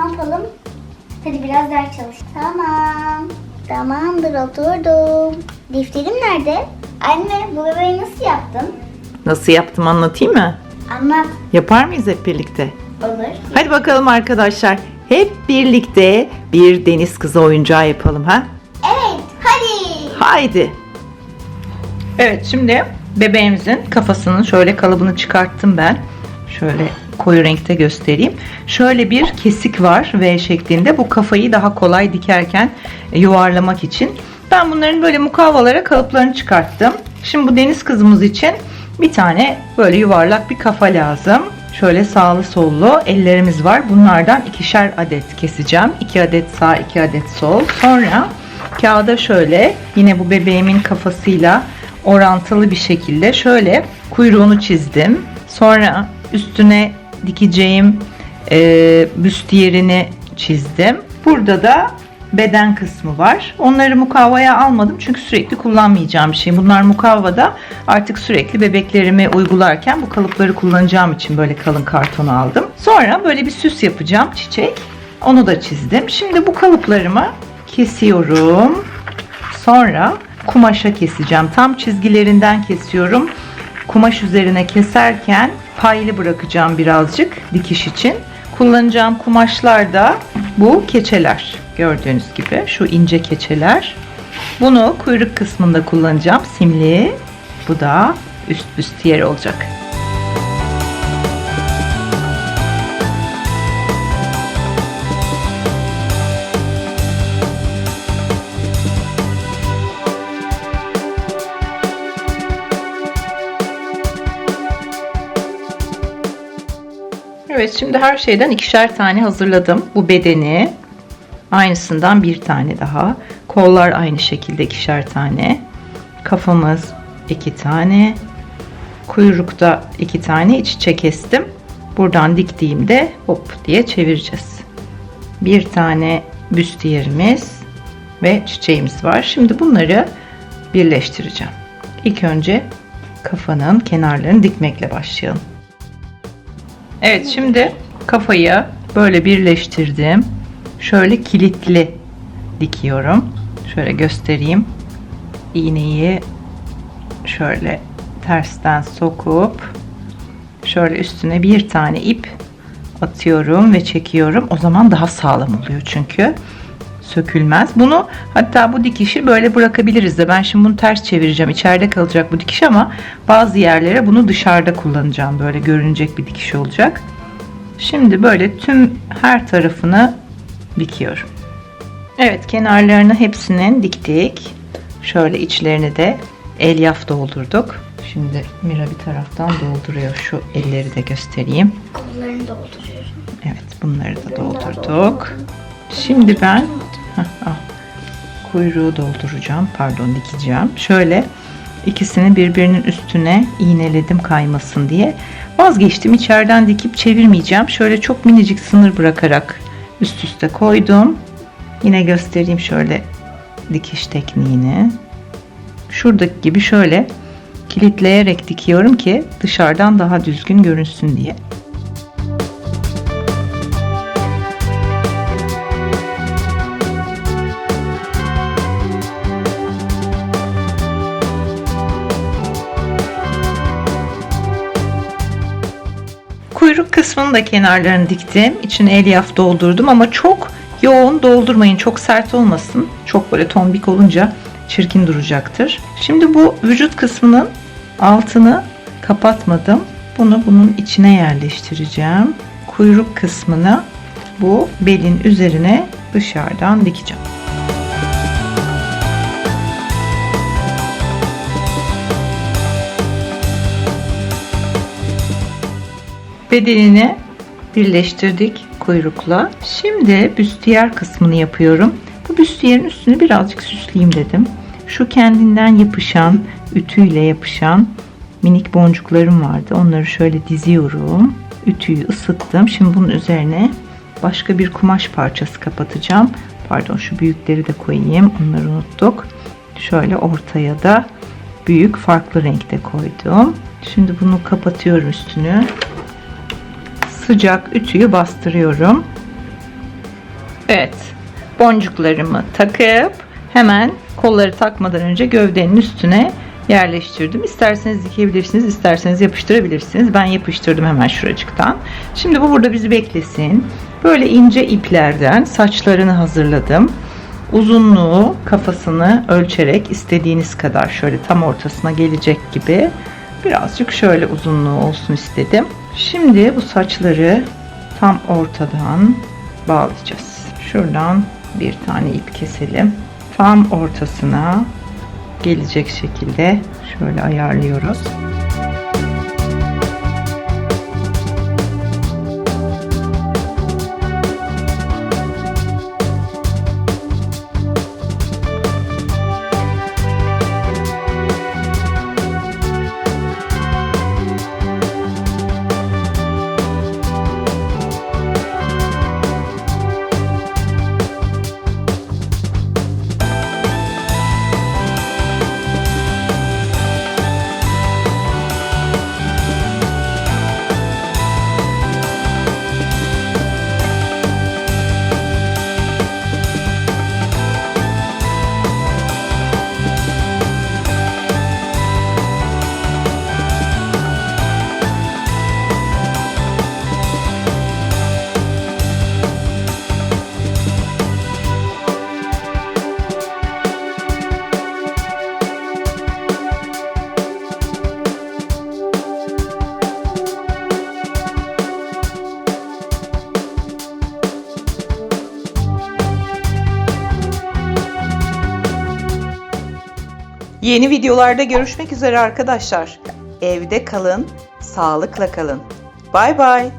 yapalım? Hadi biraz ders çalış. Tamam. Tamamdır oturdum. Defterim nerede? Anne bu bebeği nasıl yaptın? Nasıl yaptım anlatayım mı? Anlat. Yapar mıyız hep birlikte? Olur. Hadi bakalım arkadaşlar. Hep birlikte bir deniz kızı oyuncağı yapalım ha? Evet hadi. Haydi. Evet şimdi bebeğimizin kafasının şöyle kalıbını çıkarttım ben. Şöyle koyu renkte göstereyim. Şöyle bir kesik var V şeklinde. Bu kafayı daha kolay dikerken yuvarlamak için. Ben bunların böyle mukavvalara kalıplarını çıkarttım. Şimdi bu deniz kızımız için bir tane böyle yuvarlak bir kafa lazım. Şöyle sağlı sollu ellerimiz var. Bunlardan ikişer adet keseceğim. 2 adet sağ, 2 adet sol. Sonra kağıda şöyle yine bu bebeğimin kafasıyla orantılı bir şekilde şöyle kuyruğunu çizdim. Sonra üstüne dikeceğim e, büstiyerini çizdim. Burada da beden kısmı var. Onları mukavvaya almadım çünkü sürekli kullanmayacağım bir şey. Bunlar mukavvada artık sürekli bebeklerimi uygularken bu kalıpları kullanacağım için böyle kalın kartonu aldım. Sonra böyle bir süs yapacağım çiçek. Onu da çizdim. Şimdi bu kalıplarımı kesiyorum. Sonra kumaşa keseceğim. Tam çizgilerinden kesiyorum. Kumaş üzerine keserken paylı bırakacağım birazcık dikiş için. Kullanacağım kumaşlar da bu keçeler. Gördüğünüz gibi şu ince keçeler. Bunu kuyruk kısmında kullanacağım. Simli. Bu da üst büstiyer olacak. Evet şimdi her şeyden ikişer tane hazırladım. Bu bedeni aynısından bir tane daha. Kollar aynı şekilde ikişer tane. Kafamız iki tane. Kuyrukta iki tane iç içe kestim. Buradan diktiğimde hop diye çevireceğiz. Bir tane büstiyerimiz ve çiçeğimiz var. Şimdi bunları birleştireceğim. İlk önce kafanın kenarlarını dikmekle başlayalım. Evet şimdi kafayı böyle birleştirdim. Şöyle kilitli dikiyorum. Şöyle göstereyim. İğneyi şöyle tersten sokup şöyle üstüne bir tane ip atıyorum ve çekiyorum. O zaman daha sağlam oluyor çünkü sökülmez. Bunu hatta bu dikişi böyle bırakabiliriz de ben şimdi bunu ters çevireceğim. İçeride kalacak bu dikiş ama bazı yerlere bunu dışarıda kullanacağım. Böyle görünecek bir dikiş olacak. Şimdi böyle tüm her tarafını dikiyorum. Evet kenarlarını hepsinin diktik. Şöyle içlerini de elyaf doldurduk. Şimdi Mira bir taraftan dolduruyor. Şu elleri de göstereyim. Kollarını dolduruyorum. Evet bunları da doldurduk. Şimdi ben Kuyruğu dolduracağım. Pardon dikeceğim. Şöyle ikisini birbirinin üstüne iğneledim kaymasın diye. Vazgeçtim. içeriden dikip çevirmeyeceğim. Şöyle çok minicik sınır bırakarak üst üste koydum. Yine göstereyim şöyle dikiş tekniğini. Şuradaki gibi şöyle kilitleyerek dikiyorum ki dışarıdan daha düzgün görünsün diye. Kuyruk kısmının da kenarlarını diktim. İçine elyaf doldurdum ama çok yoğun doldurmayın. Çok sert olmasın. Çok böyle tombik olunca çirkin duracaktır. Şimdi bu vücut kısmının altını kapatmadım. Bunu bunun içine yerleştireceğim. Kuyruk kısmını bu belin üzerine dışarıdan dikeceğim. Bedenini birleştirdik kuyrukla. Şimdi büstiyer kısmını yapıyorum. Bu büstiyerin üstünü birazcık süsleyeyim dedim. Şu kendinden yapışan, ütüyle yapışan minik boncuklarım vardı. Onları şöyle diziyorum. Ütüyü ısıttım. Şimdi bunun üzerine başka bir kumaş parçası kapatacağım. Pardon şu büyükleri de koyayım. Onları unuttuk. Şöyle ortaya da büyük farklı renkte koydum. Şimdi bunu kapatıyorum üstünü sıcak ütüyü bastırıyorum. Evet. Boncuklarımı takıp hemen kolları takmadan önce gövdenin üstüne yerleştirdim. İsterseniz dikebilirsiniz, isterseniz yapıştırabilirsiniz. Ben yapıştırdım hemen şuracıktan. Şimdi bu burada bizi beklesin. Böyle ince iplerden saçlarını hazırladım. Uzunluğu, kafasını ölçerek istediğiniz kadar şöyle tam ortasına gelecek gibi birazcık şöyle uzunluğu olsun istedim. Şimdi bu saçları tam ortadan bağlayacağız. Şuradan bir tane ip keselim. Tam ortasına gelecek şekilde şöyle ayarlıyoruz. Yeni videolarda görüşmek üzere arkadaşlar. Evde kalın, sağlıkla kalın. Bay bay.